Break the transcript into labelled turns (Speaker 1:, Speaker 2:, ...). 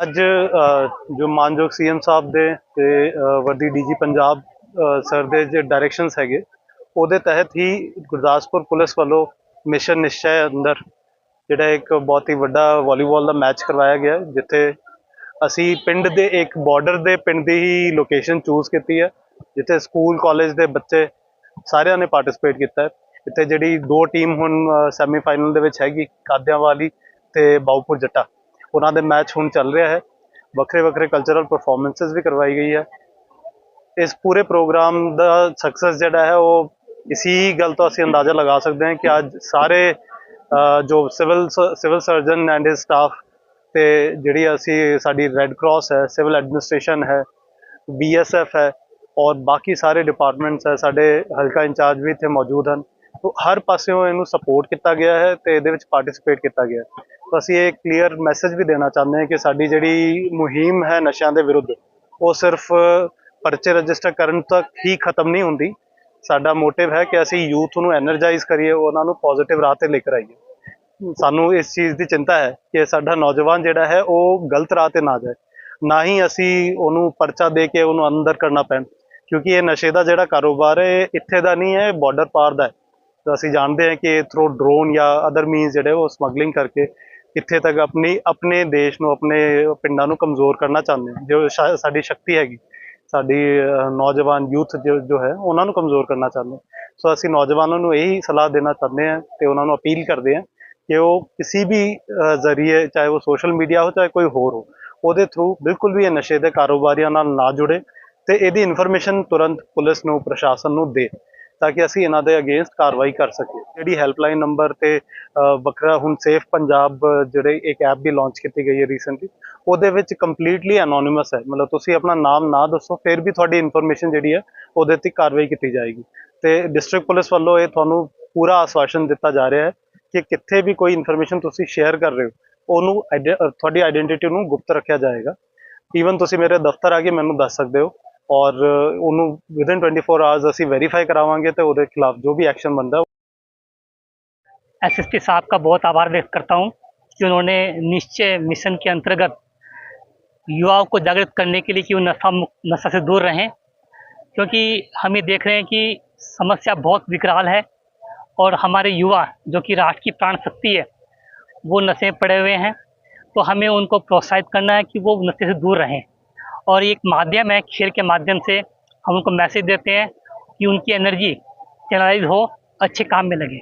Speaker 1: ਅੱਜ ਜੋ ਮਾਨਯੋਗ ਸੀਐਮ ਸਾਹਿਬ ਦੇ ਤੇ ਅ, ਵਰਦੀ ਡੀਜੀ ਪੰਜਾਬ ਸਰ ਦੇ ਜੇ ਡਾਇਰੈਕਸ਼ਨਸ ਹੈਗੇ ਉਹਦੇ ਤਹਿਤ ਹੀ ਗੁਰਦਾਸਪੁਰ ਪੁਲਿਸ ਵੱਲੋਂ ਮਿਸ਼ਨ ਨਿਸ਼ਚੈ ਅੰਦਰ ਜਿਹੜਾ ਇੱਕ ਬਹੁਤ ਹੀ ਵੱਡਾ ਵਾਲੀਬਾਲ ਦਾ ਮੈਚ ਕਰਵਾਇਆ ਗਿਆ ਜਿੱਥੇ ਅਸੀਂ ਪਿੰਡ ਦੇ ਇੱਕ ਬਾਰਡਰ ਦੇ ਪਿੰਡ ਦੀ ਹੀ ਲੋਕੇਸ਼ਨ ਚੂਜ਼ ਕੀਤੀ ਹੈ ਜਿੱਥੇ ਸਕੂਲ ਕਾਲਜ ਦੇ ਬੱਚੇ ਸਾਰਿਆਂ ਨੇ ਪਾਰਟਿਸਿਪੇਟ ਕੀਤਾ ਹੈ। ਇੱਥੇ ਜਿਹੜੀ ਦੋ ਟੀਮ ਹੁਣ ਸੈਮੀਫਾਈਨਲ ਦੇ ਵਿੱਚ ਹੈਗੀ ਕਾਦਿਆਂ ਵਾਲੀ ਤੇ ਬਾਉਪੁਰ ਜੱਟਾ। ਉਹਨਾਂ ਦੇ ਮੈਚ ਹੁਣ ਚੱਲ ਰਿਹਾ ਹੈ। ਵੱਖਰੇ ਵੱਖਰੇ ਕਲਚਰਲ ਪਰਫਾਰਮੈਂਸਸ ਵੀ ਕਰਵਾਈ ਗਈ ਹੈ। ਇਸ ਪੂਰੇ ਪ੍ਰੋਗਰਾਮ ਦਾ ਸਕਸੈਸ ਜਿਹੜਾ ਹੈ, ਉਹ ਇਸੀ ਗੱਲ ਤੋਂ ਅਸੀਂ ਅੰਦਾਜ਼ਾ ਲਗਾ ਸਕਦੇ ਹਾਂ ਕਿ ਅੱਜ ਸਾਰੇ ਜੋ civil civil surgeon and his staff ਤੇ ਜਿਹੜੀ ਅਸੀਂ ਸਾਡੀ ਰੈੱਡ ਕਰਾਸ ਹੈ ਸਿਵਲ ਐਡਮਿਨਿਸਟ੍ਰੇਸ਼ਨ ਹੈ ਬੀਐਸਐਫ ਹੈ ਔਰ ਬਾਕੀ ਸਾਰੇ ਡਿਪਾਰਟਮੈਂਟਸ ਹੈ, ਸਾਡੇ ਹਲਕਾ ਇੰਚਾਰਜ ਵੀ ਇੱਥੇ ਮੌਜੂਦ ਹਨ। ਹਰ ਪਾਸਿਓਂ ਇਹਨੂੰ ਸਪੋਰਟ ਕੀਤਾ ਗਿਆ ਹੈ ਤੇ ਇਹਦੇ ਵਿੱਚ ਪਾਰਟਿਸਿਪੇਟ ਕੀਤਾ ਗਿਆ ਹੈ। ਤਾਂ ਅਸੀਂ ਇਹ ਕਲੀਅਰ ਮੈਸੇਜ ਵੀ ਦੇਣਾ ਚਾਹੁੰਦੇ ਹਾਂ ਕਿ ਸਾਡੀ ਜਿਹੜੀ ਮੁਹਿੰਮ ਹੈ ਨਸ਼ਿਆਂ ਦੇ ਵਿਰੁੱਧ, ਉਹ ਸਿਰਫ ਪਰਚੇ ਰਜਿਸਟਰ ਕਰਨ ਤੱਕ ਹੀ ਖਤਮ ਨਹੀਂ ਹੁੰਦੀ। ਸਾਡਾ ਮੋਟਿਵ ਹੈ ਕਿ ਅਸੀਂ ਯੂਥ ਨੂੰ ਐਨਰਜਾਈਜ਼ ਕਰੀਏ, ਉਹਨਾਂ ਨੂੰ ਪੋਜ਼ਿਟਿਵ ਰਾਹ ਤੇ ਲੈ ਕੇ ਆਈਏ। ਸਾਨੂੰ ਇਸ ਚੀਜ਼ ਦੀ ਚਿੰਤਾ ਹੈ ਕਿ ਸਾਡਾ ਨੌਜਵਾਨ ਜਿਹੜਾ ਹੈ, ਉਹ ਗਲਤ ਰਾਹ ਤੇ ਨਾ ਜਾਏ। ਨਾ ਹੀ ਅਸੀਂ ਉਹਨੂੰ ਪਰਚਾ ਦੇ ਕੇ ਉਹਨੂੰ ਅੰਦਰ ਕਰਨਾ ਪੈਣ, ਕਿਉਂਕਿ ਇਹ ਨਸ਼ੇ ਦਾ ਜਿਹੜਾ ਕਾਰੋਬਾਰ ਹੈ, ਇਹ ਇੱਥੇ ਦਾ ਨਹੀਂ ਹੈ ਬਾਰਡਰ ਪਾਰ ਦਾ ਹੈ। ਤਾਂ ਅਸੀਂ ਜਾਣਦੇ ਹਾਂ ਕਿ ਥਰੂ ਡਰੋਨ ਜਾਂ ਅਦਰ ਮੀਨਸ ਜਿਹੜੇ ਉਹ ਸਮਗਲਿੰਗ ਕਰਕੇ ਇੱਥੇ ਤੱਕ ਆਪਣੀ, ਆਪਣੇ ਦੇਸ਼ ਨੂੰ, ਆਪਣੇ ਪਿੰਡਾਂ ਨੂੰ ਕਮਜ਼ੋਰ ਕਰਨਾ ਚਾਹੁੰਦੇ ਹਾਂ। ਜੋ ਸਾਡੀ ਸ਼ਕਤੀ ਹੈਗੀ, ਸਾਡੀ ਨੌਜਵਾਨ ਯੂਥ ਜੋ ਜੋ ਹੈ, ਉਹਨਾਂ ਨੂੰ ਕਮਜ਼ੋਰ ਕਰਨਾ ਚਾਹੁੰਦੇ ਸੋ ਅਸੀਂ ਨੌਜਵਾਨਾਂ ਨੂੰ ਇਹੀ ਸਲਾਹ ਦੇਣਾ ਚਾਹੁੰਦੇ ਹਾਂ ਤੇ ਉਹਨਾਂ ਨੂੰ ਅਪੀਲ ਕਰਦੇ ਹਾਂ ਕਿ ਉਹ ਕਿਸੇ ਵੀ ਜ਼ਰੀਏ, ਚਾਹੇ ਉਹ ਸੋਸ਼ਲ ਮੀਡੀਆ ਹੋ, ਚਾਹੇ ਕੋਈ ਹੋਰ ਹੋ, ਉਹਦੇ ਥਰੂ ਬਿਲਕੁਲ ਵੀ ਇਹ ਨਸ਼ੇ ਦੇ ਕਾਰੋਬਾਰੀਆਂ ਨਾਲ ਨਾ ਜੁੜੇ ਤੇ ਇਹਦੀ ਇਨਫੋਰਮੇਸ਼ਨ ਤੁਰੰਤ ਪੁਲਿਸ ਨੂੰ, ਪ੍ਰਸ਼ਾਸਨ ਨੂੰ ਦੇ। ਤਾਂ ਕਿ ਅਸੀਂ ਇਹਨਾਂ ਦੇ ਅਗੇਂਸਟ ਕਾਰਵਾਈ ਕਰ ਸਕੀਏ। ਜਿਹੜੀ ਹੈਲਪਲਾਈਨ ਨੰਬਰ ਤੇ ਵੱਖਰਾ ਹੁਣ ਸੇਫ ਪੰਜਾਬ ਜਿਹੜੇ ਇੱਕ ਐਪ ਵੀ ਲਾਂਚ ਕੀਤੀ ਗਈ ਹੈ ਰੀਸੈਂਟਲੀ ਉਹਦੇ ਵਿੱਚ ਕੰਪਲੀਟਲੀ ਐਨੋਨਿਮਸ ਹੈ। ਮਤਲਬ ਤੁਸੀਂ ਆਪਣਾ ਨਾਮ ਨਾ ਦੱਸੋ, ਫਿਰ ਵੀ ਤੁਹਾਡੀ ਇਨਫੋਰਮੇਸ਼ਨ ਜਿਹੜੀ ਹੈ, ਉਹਦੇ ਤੇ ਕਾਰਵਾਈ ਕੀਤੀ ਜਾਏਗੀ। ਤੇ ਡਿਸਟ੍ਰਿਕਟ ਪੁਲਿਸ ਵੱਲੋਂ ਇਹ ਤੁਹਾਨੂੰ ਪੂਰਾ ਆਸ਼ਵਾਸਨ ਦਿੱਤਾ ਜਾ ਰਿਹਾ ਹੈ ਕਿ ਕਿੱਥੇ ਵੀ ਕੋਈ ਇਨਫੋਰਮੇਸ਼ਨ ਤੁਸੀਂ ਸ਼ੇਅਰ ਕਰ ਰਹੇ ਹੋ, ਉਹਨੂੰ ਆਈਡੈ- ਤੁਹਾਡੀ ਆਇਡੈਂਟੀਟੀ ਨੂੰ ਗੁਪਤ ਰੱਖਿਆ ਜਾਏਗਾ। ਈਵਨ ਤੁਸੀਂ ਮੇਰੇ ਦਫ਼ਤਰ ਆ ਕੇ ਮੈਨੂੰ ਦੱਸ ਸਕਦੇ ਹੋ ਔਰ ਅਹ, ਉਹਨੂੰ ਵਿਦਿਨ 24 ਆਵਰਸ ਅਸੀਂ ਵੈਰੀਫਾਈ ਕਰਾਵਾਂਗੇ ਤੇ ਉਹਦੇ ਖਿਲਾਫ ਜੋ ਵੀ ਐਕਸ਼ਨ ਬਣਦਾ
Speaker 2: एसएसपी साहब का बहुत आभार व्यक्त करता हूँ कि उन्होंने निश्चय मिशन के अंतर्गत युवाओं को जागृत करने के लिए कि वो नशा मुक्त नशा से दूर रहें क्योंकि हम ये देख रहे हैं कि समस्या बहुत विकराल है और हमारे युवा जो कि राष्ट्र की प्राण शक्ति है वो नशे में पड़े हुए हैं तो हमें उनको प्रोत्साहित करना है कि वो नशे से दूर रहें और ये एक माध्यम है खेल के माध्यम से हम उनको मैसेज देते हैं कि उनकी एनर्जी चैनलाइज हो अच्छे काम में लगे